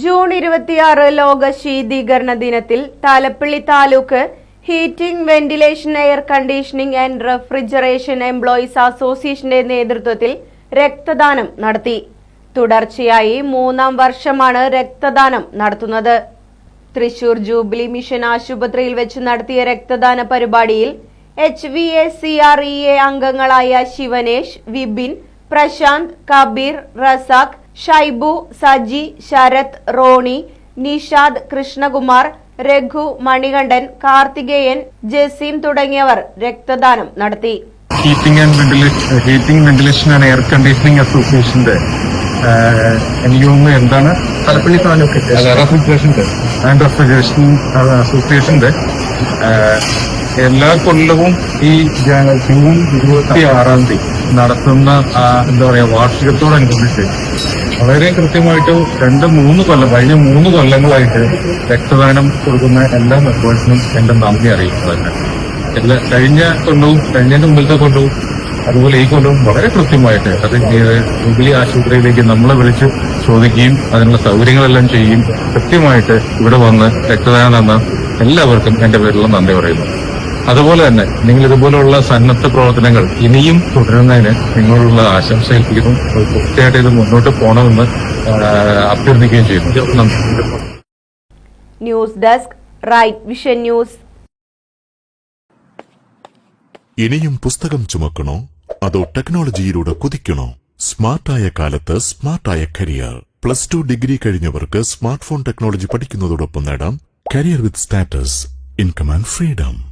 June ഇരുപത്തിയാറ് ലോക ശീതീകരണ ദിനത്തിൽ Thalappilly taluk heating ventilation air conditioning and refrigeration employees അസോസിയേഷന്റെ നേതൃത്വത്തിൽ രക്തദാനം നടത്തി. തുടർച്ചയായി മൂന്നാം വർഷമാണ് രക്തദാനം നടത്തുന്നത്. തൃശൂർ ജൂബിലി മിഷൻ ആശുപത്രിയിൽ വെച്ച് നടത്തിയ രക്തദാന പരിപാടിയിൽ H V A C R E A അംഗങ്ങളായ ശിവനേഷ് വിപിൻ പ്രശാന്ത് കബീർ റസാഖ് ഷൈബു സജി ശരത് റോണി നിഷാദ് കൃഷ്ണകുമാർ രഘു മണികണ്ഠൻ കാർത്തികേയൻ ജസീം തുടങ്ങിയവർ രക്തദാനം നടത്തി. Heating and ventilation heating ventilation and air conditioning അസോസിയേഷന്റെ എനിക്ക് തോന്നുന്നു എന്താണ്? തലപ്പള്ളി താലൂക്ക് റെഫ്രിജറേഷന്റെ ആൻഡ് റെഫ്രിജറേഷൻ അസോസിയേഷന്റെ ആഹ്, എല്ലാ കൊല്ലവും ഈ ജൂൺ ഇരുപത്തി ആറാം തീയതി നടത്തുന്ന എന്താ പറയാ വാർഷികത്തോടനുബന്ധിച്ച് വളരെ കൃത്യമായിട്ട് രണ്ട് മൂന്ന് കൊല്ലം കഴിഞ്ഞ മൂന്ന് കൊല്ലങ്ങളായിട്ട് രക്തദാനം കൊടുക്കുന്ന എല്ലാ മെമ്പേഴ്സിനും എന്റെ നന്ദി അറിയിക്കുന്നതന്നെ എല്ലാ കഴിഞ്ഞ കൊല്ലവും കഴിഞ്ഞതിന് മുമ്പിലത്തെ കൊല്ലവും അതുപോലെ ഈ കൊല്ലവും വളരെ കൃത്യമായിട്ട് അത് ജൂബിലി ആശുപത്രിയിലേക്ക് നമ്മളെ വിളിച്ച് ചോദിക്കുകയും അതിനുള്ള സൗകര്യങ്ങളെല്ലാം ചെയ്യുകയും കൃത്യമായിട്ട് ഇവിടെ വന്ന് രക്തദാനം തന്ന എല്ലാവർക്കും എന്റെ പേരിലുള്ള നന്ദി പറയുന്നു. അതുപോലെ തന്നെ നിങ്ങൾ ഇതുപോലുള്ള സന്നദ്ധ പ്രവർത്തനങ്ങൾ ഇനിയും തുടരുന്നതിന് നിങ്ങളുള്ള ആശംസ ഏൽപ്പിക്കുന്നു. തീർച്ചയായിട്ടും ഇത് മുന്നോട്ട് പോകണമെന്ന് അഭ്യർത്ഥിക്കുകയും ചെയ്യുന്നു. നന്ദി. News desk right vision news. ഇനിയും പുസ്തകം ചുമക്കണോ? അതോ ടെക്നോളജിയിലൂടെ കുതിക്കണോ? സ്മാർട്ടായ കാലത്ത് സ്മാർട്ടായ കരിയർ. പ്ലസ് ടു ഡിഗ്രി കഴിഞ്ഞവർക്ക് സ്മാർട്ട് ഫോൺ ടെക്നോളജി പഠിക്കുന്നതോടൊപ്പം നേടാം. Career with status. Income and freedom.